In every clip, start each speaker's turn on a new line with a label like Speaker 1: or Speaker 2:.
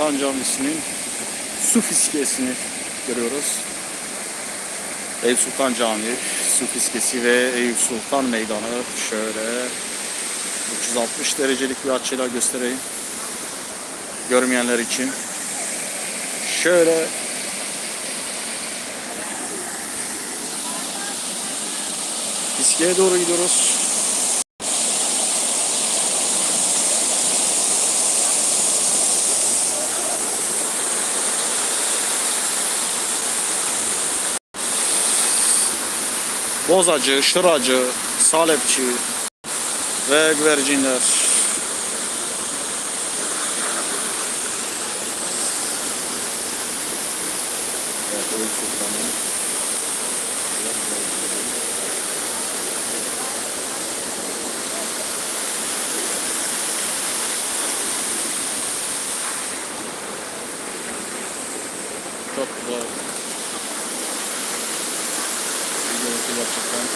Speaker 1: Sultan Camisi'nin su fiskesini görüyoruz. Eyüp Sultan Camii, su fiskesi ve Eyüp Sultan Meydanı şöyle 360 derecelik bir açıyla göstereyim. Görmeyenler için. Şöyle fiskeye doğru gidiyoruz. Bozacı, şıracı, salepçi ve güvercinler. Evet, Eyüp Sultan'ın. Çok güzel. Bir görüntü gerçekten.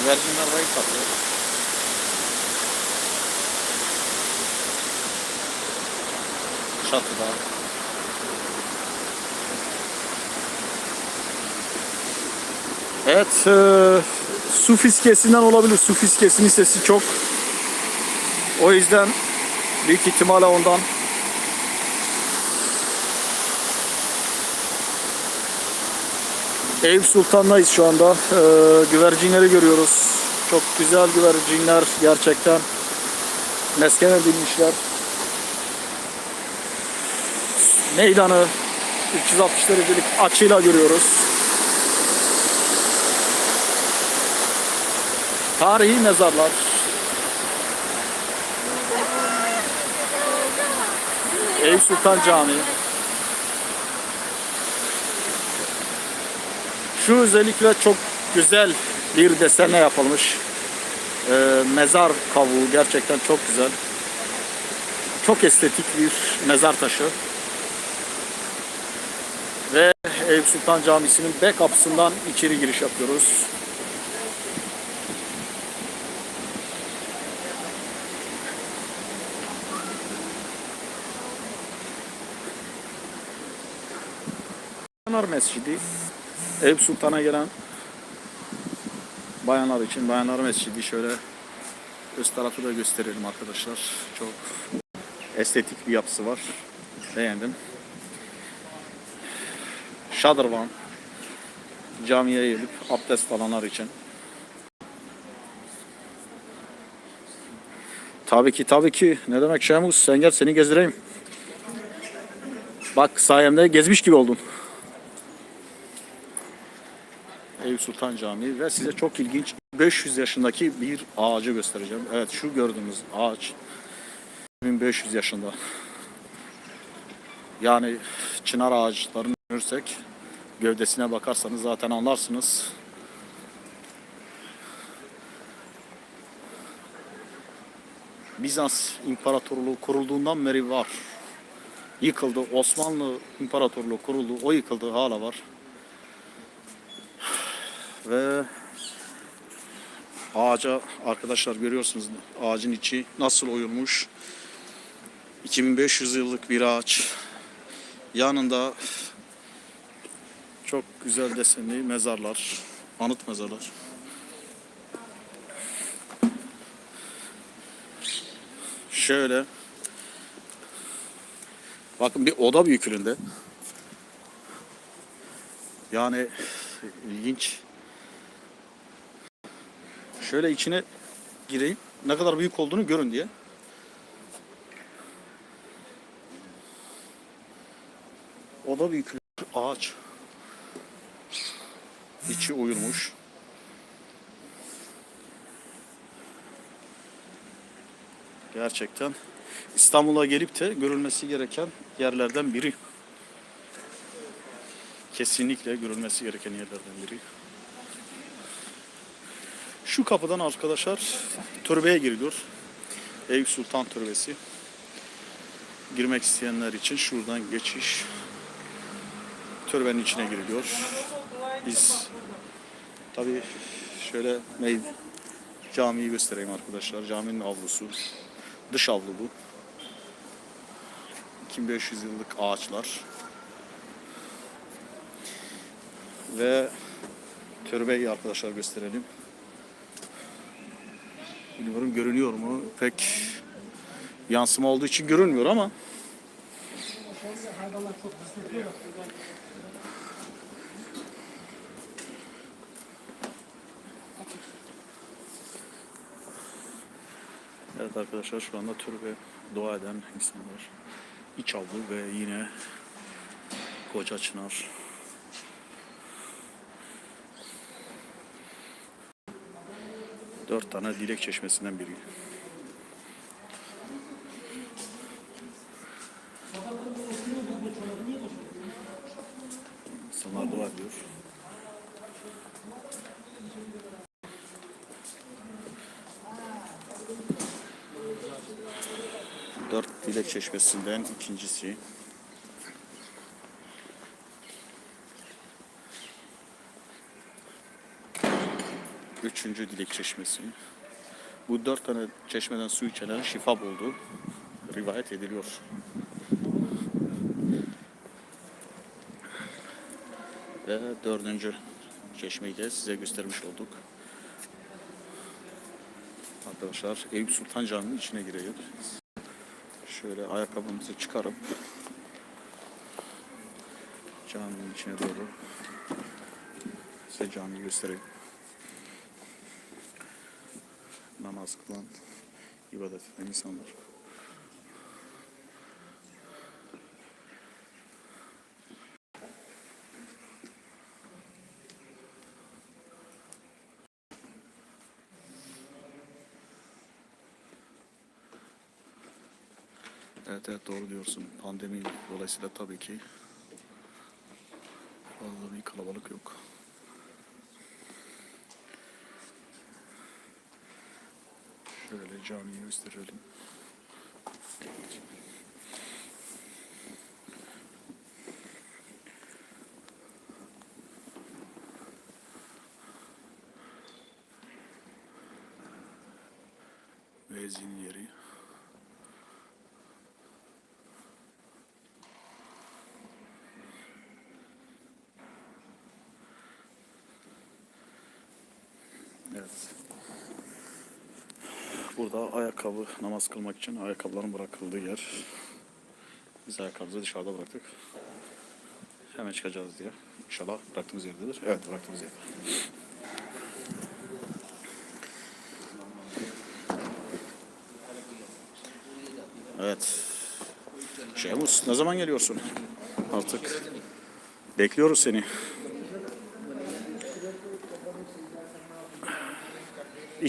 Speaker 1: Güvercinler renk katıyor. Çatıda. Evet, e, su fiskesinden olabilir. Su fiskesinin sesi çok. O yüzden büyük ihtimalle ondan Eyüp Sultan'dayız şu anda. Ee, güvercinleri görüyoruz. Çok güzel güvercinler gerçekten. Mesken edilmişler. Meydanı 360 derecelik açıyla görüyoruz. Tarihi mezarlar. Eyüp Sultan Camii. Şu özellikle çok güzel bir desenle yapılmış. Ee, mezar kavuğu gerçekten çok güzel. Çok estetik bir mezar taşı. Ve Eyüp Sultan Camisi'nin B kapısından içeri giriş yapıyoruz. Bayanlar Mescidi Eyüp Sultan'a gelen bayanlar için Bayanlar Mescidi şöyle üst tarafı da gösterelim arkadaşlar. Çok estetik bir yapısı var. Beğendim. Şadırvan camiye gelip abdest alanlar için. Tabii ki tabii ki. Ne demek Şemus? Sen gel seni gezdireyim. Bak sayemde gezmiş gibi oldun. Eyüp Sultan Camii ve size çok ilginç 500 yaşındaki bir ağacı göstereceğim. Evet şu gördüğünüz ağaç 1500 yaşında. Yani çınar ağaçlarını görürsek gövdesine bakarsanız zaten anlarsınız. Bizans İmparatorluğu kurulduğundan beri var. Yıkıldı. Osmanlı İmparatorluğu kuruldu. O yıkıldı hala var. Ve ağaca arkadaşlar görüyorsunuz ağacın içi nasıl oyulmuş. 2500 yıllık bir ağaç. Yanında çok güzel desenli mezarlar, anıt mezarlar. Şöyle bakın bir oda büyüklüğünde. Yani ilginç. Şöyle içine gireyim. Ne kadar büyük olduğunu görün diye. Oda büyüklüğü ağaç. İçi oyulmuş. Gerçekten İstanbul'a gelip de görülmesi gereken yerlerden biri. Kesinlikle görülmesi gereken yerlerden biri. Şu kapıdan arkadaşlar türbeye giriliyor. Eyüp Sultan Türbesi. Girmek isteyenler için şuradan geçiş. Türbenin içine giriliyor. Biz tabi şöyle mey Camiyi göstereyim arkadaşlar. Caminin avlusu. Dış avlu bu. 2500 yıllık ağaçlar. Ve türbeyi arkadaşlar gösterelim. Bilmiyorum görünüyor mu? Pek yansıma olduğu için görünmüyor ama Evet arkadaşlar şu anda türbe dua eden insanlar. İç avlu ve yine koca çınar. Dört tane dilek çeşmesinden biri. İnsanlar dua ediyor. Dört dilek çeşmesinden ikincisi. Üçüncü dilek çeşmesi. Bu dört tane çeşmeden su içenlerin şifa bulduğu rivayet ediliyor. Ve dördüncü çeşmeyi de size göstermiş olduk. Arkadaşlar Eyüp Sultan Camii'nin içine giriyor. Şöyle ayakkabımızı çıkarıp caminin içine doğru size camiyi göstereyim. Namaz kılan, ibadet eden insanlar. Evet evet doğru diyorsun. Pandemi dolayısıyla tabii ki fazla bir kalabalık yok. Şöyle camiyi gösterelim. Müezzin yeri. Evet. Burada ayakkabı namaz kılmak için ayakkabıların bırakıldığı yer. Biz ayakkabımızı dışarıda bıraktık. Hemen çıkacağız diye. İnşallah bıraktığımız yerdedir. Evet bıraktığımız yer. Evet. Şemus ne zaman geliyorsun? Artık bekliyoruz seni.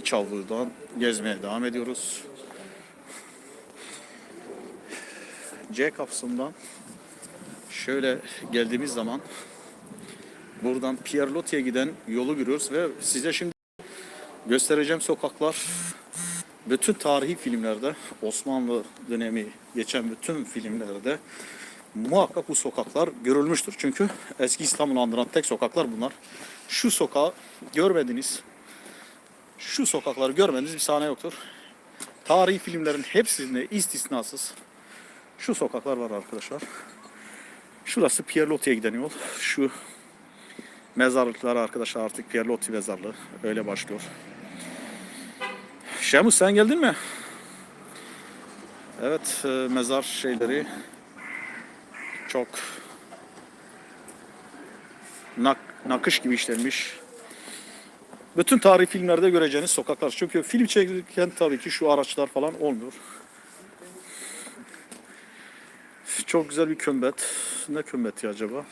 Speaker 1: İç avludan gezmeye devam ediyoruz. C kapısından şöyle geldiğimiz zaman buradan Pierre Loti'ye giden yolu görüyoruz ve size şimdi göstereceğim sokaklar bütün tarihi filmlerde Osmanlı dönemi geçen bütün filmlerde muhakkak bu sokaklar görülmüştür. Çünkü eski İstanbul'u andıran tek sokaklar bunlar. Şu sokağı görmediniz, şu sokakları görmediğiniz bir sahne yoktur. Tarihi filmlerin hepsinde istisnasız şu sokaklar var arkadaşlar. Şurası Pierre Loti'ye giden yol. Şu mezarlıklar arkadaşlar artık Pierre Loti mezarlığı. Öyle başlıyor. Şemus sen geldin mi? Evet e, mezar şeyleri çok nak, nakış gibi işlenmiş. Bütün tarih filmlerde göreceğiniz sokaklar. Çünkü film çekilirken tabii ki şu araçlar falan olmuyor. Çok güzel bir kömbet. Ne kömbeti acaba?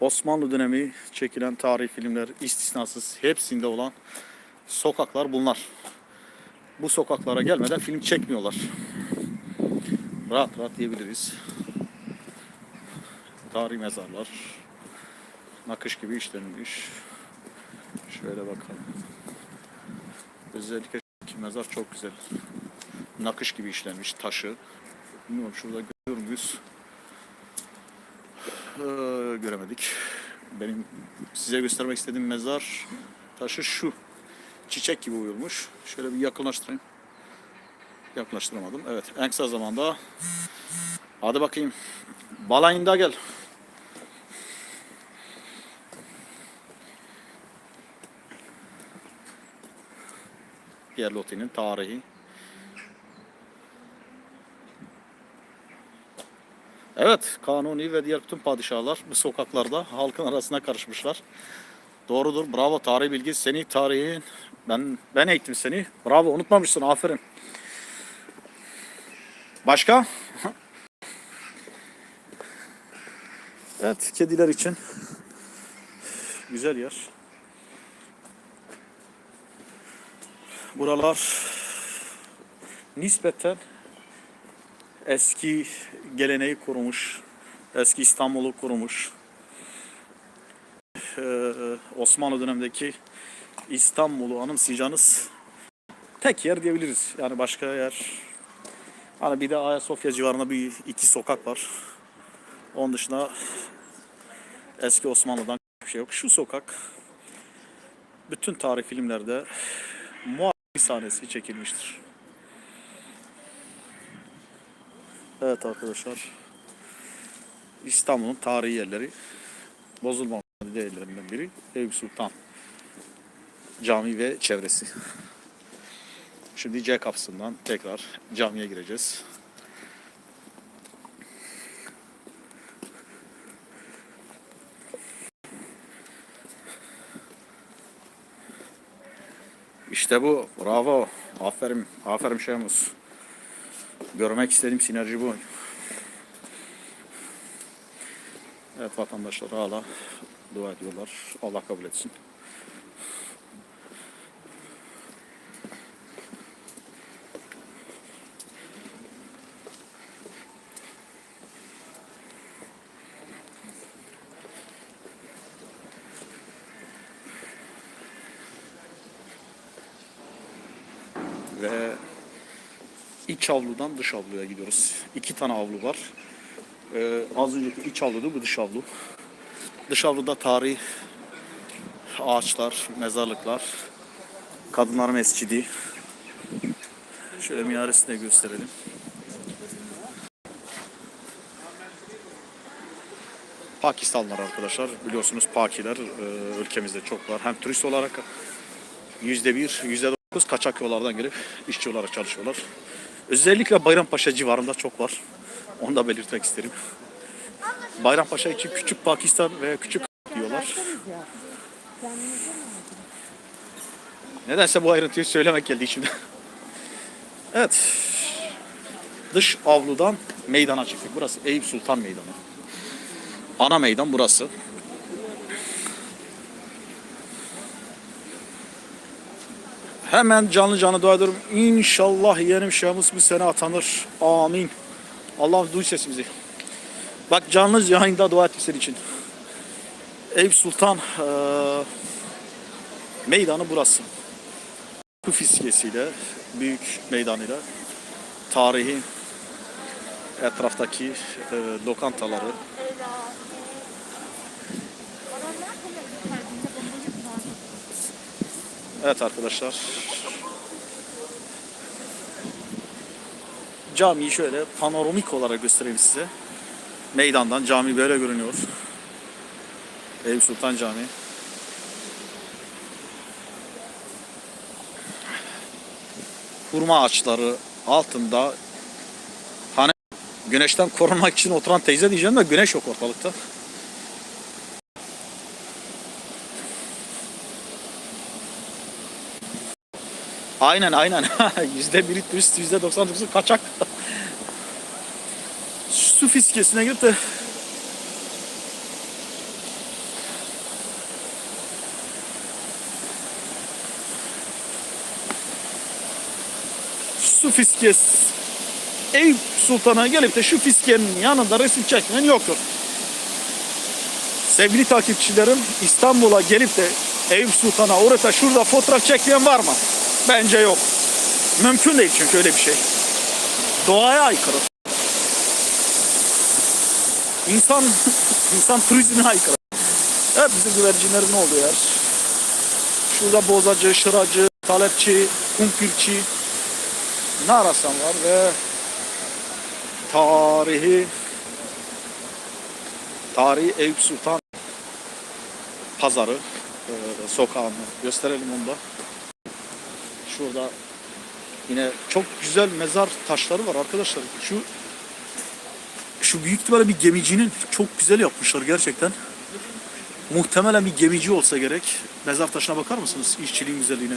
Speaker 1: Osmanlı dönemi çekilen tarih filmler istisnasız hepsinde olan sokaklar bunlar. Bu sokaklara gelmeden film çekmiyorlar. Rahat rahat diyebiliriz. Tarih mezarlar. Nakış gibi işlenmiş. Şöyle bakalım. Özellikle mezar çok güzel. Nakış gibi işlenmiş taşı. Bilmiyorum şurada görüyor muyuz? Ee, göremedik. benim size göstermek istediğim mezar taşı şu. Çiçek gibi uyulmuş. Şöyle bir yakınlaştırayım. Yaklaştıramadım. Evet en kısa zamanda. Hadi bakayım. Balayında gel. Yerloti'nin tarihi. Evet, Kanuni ve diğer bütün padişahlar bu sokaklarda halkın arasına karışmışlar. Doğrudur, bravo tarih bilgi. Seni tarihin, ben ben eğittim seni. Bravo, unutmamışsın, aferin. Başka? evet, kediler için güzel yer. Buralar nispeten eski geleneği korumuş, eski İstanbul'u korumuş. Ee, Osmanlı dönemindeki İstanbul'u anımsayacağınız tek yer diyebiliriz. Yani başka yer. Hani bir de Ayasofya civarında bir iki sokak var. Onun dışında eski Osmanlı'dan bir şey yok. Şu sokak bütün tarih filmlerde muhakkak sahnesi çekilmiştir. Evet arkadaşlar. İstanbul'un tarihi yerleri bozulmamış değerlerinden biri Eyüp Sultan Cami ve çevresi. Şimdi C kapısından tekrar camiye gireceğiz. İşte bu. Bravo. Aferin. Aferin Şemus. Görmek istediğim sinerji bu. Evet vatandaşlar hala dua ediyorlar. Allah kabul etsin. Ve iç avludan dış avluya gidiyoruz. İki tane avlu var. Ee, az önceki iç avluydu, bu dış avlu. Dış avluda tarih, ağaçlar, mezarlıklar, kadınlar mescidi. Şöyle minaresini de gösterelim. Pakistanlılar arkadaşlar. Biliyorsunuz Pakiler e, ülkemizde çok var. Hem turist olarak yüzde bir, yüzde dokuz kaçak yollardan gelip işçi olarak çalışıyorlar. Özellikle Bayrampaşa civarında çok var. Onu da belirtmek isterim. Bayrampaşa için küçük Pakistan ve küçük diyorlar. Nedense bu ayrıntıyı söylemek geldi içimde. evet. Dış avludan meydana çıktık. Burası Eyüp Sultan Meydanı. Ana meydan burası. Hemen canlı canlı dua ediyorum. İnşallah yeğenim Şemus bu sene atanır. Amin. Allah duy sesimizi. Bak canlı yayında dua ettim senin için. Eyüp Sultan eee, meydanı burası. Bu fiskesiyle, büyük meydanıyla tarihi etraftaki eee, lokantaları Evet arkadaşlar. Camiyi şöyle panoramik olarak göstereyim size. Meydandan cami böyle görünüyor. Eyüp Sultan Camii. Hurma ağaçları altında hani güneşten korunmak için oturan teyze diyeceğim de güneş yok ortalıkta. Aynen aynen. Yüzde biri turist, yüzde doksan dokuzu kaçak. Su fiskesine girip de su fiskes Eyüp Sultan'a gelip de şu fiskenin yanında resim çekmeyen yoktur. Sevgili takipçilerim İstanbul'a gelip de Eyüp Sultan'a orada şurada fotoğraf çekmeyen var mı? Bence yok. Mümkün değil çünkü öyle bir şey. Doğaya aykırı. İnsan insan turizmine aykırı. Hep bizim güvercinlerin olduğu yer. Şurada bozacı, şıracı, talepçi, kumpirçi ne arasan var ve tarihi tarihi Eyüp Sultan pazarı e, sokağını gösterelim onu da. Şurada yine çok güzel mezar taşları var arkadaşlar. Şu şu büyük ihtimalle bir gemicinin çok güzel yapmışlar gerçekten. Muhtemelen bir gemici olsa gerek. Mezar taşına bakar mısınız? İşçiliğin güzelliğine.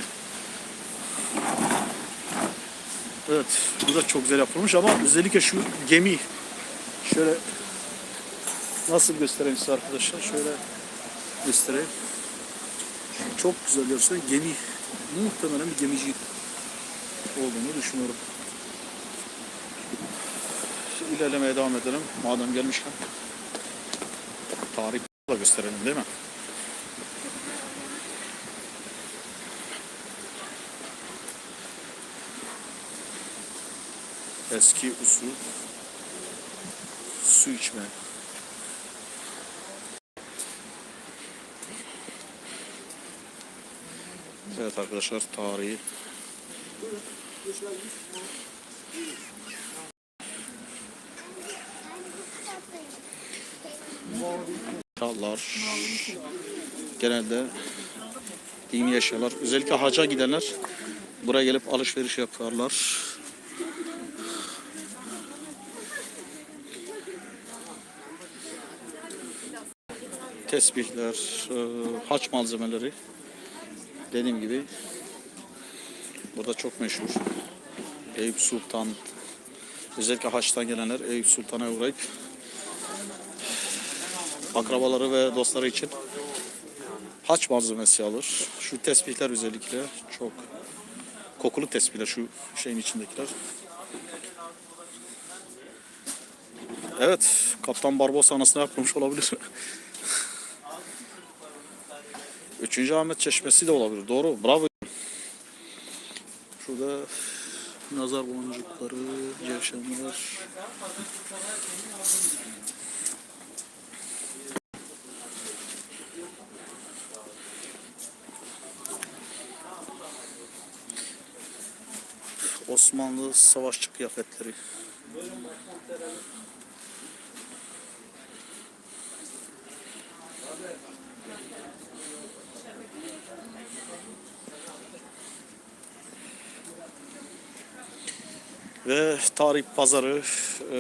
Speaker 1: Evet, bu da çok güzel yapılmış ama özellikle şu gemi şöyle nasıl göstereyim size arkadaşlar? Şöyle göstereyim. Çok güzel gerçekten gemi. Muhtemelen bir gemici olduğunu düşünüyorum. Şimdi ilerlemeye devam edelim. Madem gelmişken tarih da gösterelim değil mi? Eski usul su içme. Evet arkadaşlar tarihi Çallar. Genelde dini eşyalar. Özellikle haca gidenler buraya gelip alışveriş yaparlar. Tesbihler, e, haç malzemeleri. Dediğim gibi burada çok meşhur. Eyüp Sultan özellikle haçtan gelenler Eyüp Sultan'a uğrayıp akrabaları ve dostları için haç malzemesi alır. Şu tespihler özellikle çok kokulu tespihler şu şeyin içindekiler. Evet, Kaptan Barbosa anasını yapmış olabilir. Üçüncü Ahmet Çeşmesi de olabilir. Doğru, bravo. Şurada nazar boncukları, cevşenler. Osmanlı savaşçı kıyafetleri. Ve tarih pazarı e,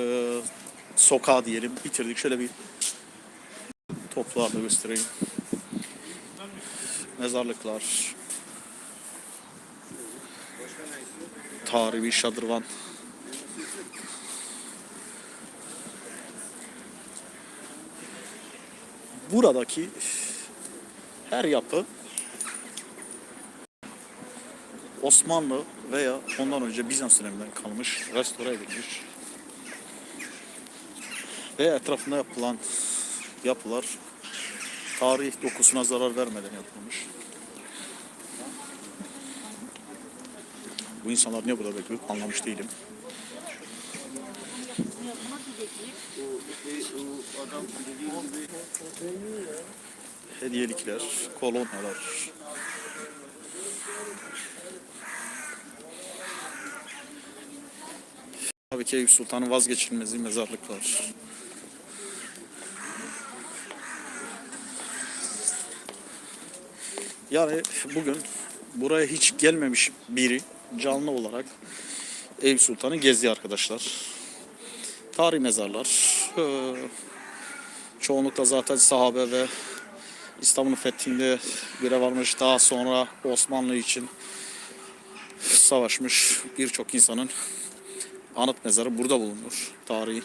Speaker 1: sokağı diyelim bitirdik. Şöyle bir toplarla göstereyim. Mezarlıklar, tarihi şadırvan. Buradaki her yapı Osmanlı veya ondan önce Bizans döneminden kalmış, restore edilmiş ve etrafında yapılan yapılar tarih dokusuna zarar vermeden yapılmış. Bu insanlar niye burada bekliyor anlamış değilim. Hediyelikler, kolonyalar. Tabii ki Eyüp Sultan'ın vazgeçilmezi mezarlıklar. Yani bugün buraya hiç gelmemiş biri canlı olarak Eyüp Sultan'ı gezdi arkadaşlar. Tarih mezarlar. Ee, çoğunlukla zaten sahabe ve İstanbul'un fethinde görev almış. Daha sonra Osmanlı için savaşmış birçok insanın anıt mezarı burada bulunur. Tarihi.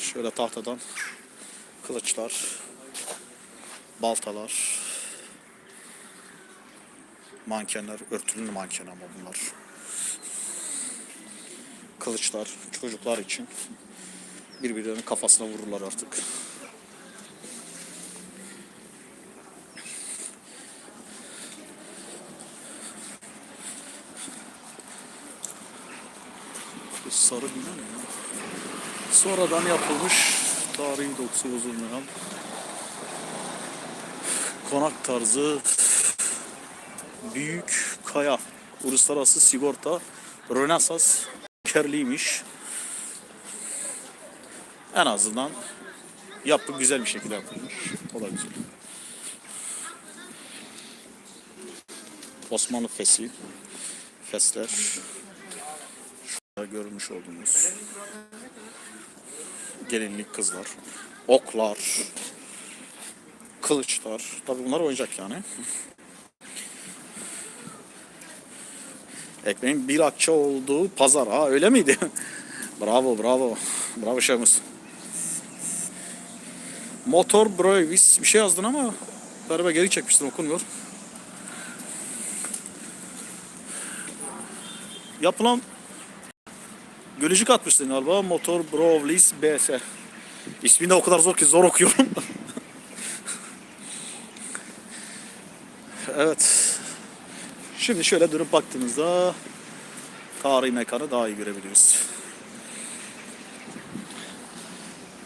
Speaker 1: Şöyle tahtadan kılıçlar, baltalar, mankenler, örtülü manken ama bunlar. Kılıçlar, çocuklar için birbirlerinin kafasına vururlar artık. Bu sarı bina ya? Sonradan yapılmış tarihi dokusu bozulmayan konak tarzı büyük kaya uluslararası sigorta Rönesans kerliymiş. En azından yapı güzel bir şekilde yapılmış. O da güzel. Osmanlı fesi, fesler. Görmüş olduğunuz gelinlik kızlar, oklar, kılıçlar. Tabii bunlar oyuncak yani. Ekmeğin bir akça olduğu pazar. Ha öyle miydi? bravo bravo. Bravo Şemus. Motor Brevis bir şey yazdın ama galiba geri çekmişsin okunmuyor. Yapılan Gölücük atmışsın galiba. Motor Brovlis BS. İsmi de o kadar zor ki zor okuyorum. evet. Şimdi şöyle dönüp baktığımızda tarihi mekanı daha iyi görebiliyoruz.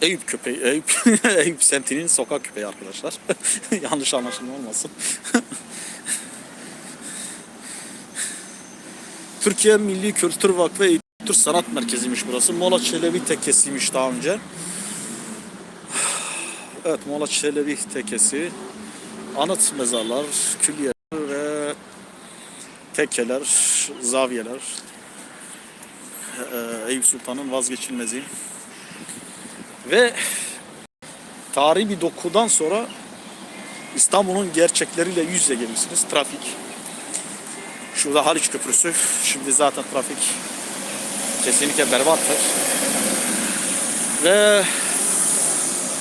Speaker 1: Eyüp köpeği, Eyüp, Eyüp semtinin sokak köpeği arkadaşlar. Yanlış anlaşılma olmasın. Türkiye Milli Kültür Vakfı Kültür Sanat Merkezi'ymiş burası. Mola Çelebi Tekkesi'ymiş daha önce. Evet Mola Çelebi Tekkesi. Anıt mezarlar, külliyeler ve tekkeler, zaviyeler. Ee, Eyüp Sultan'ın vazgeçilmezi. Ve tarihi bir dokudan sonra İstanbul'un gerçekleriyle yüz yüze gelirsiniz. Trafik. Şurada Haliç Köprüsü. Şimdi zaten trafik kesinlikle berbattır. Ve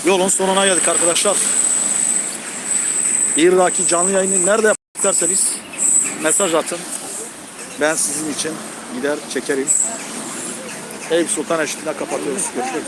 Speaker 1: yolun sonuna geldik arkadaşlar. Bir dahaki canlı yayını nerede yapmak isterseniz mesaj atın. Ben sizin için gider çekerim. Eyüp Sultan eşliğinde kapatıyoruz. Görüşmek.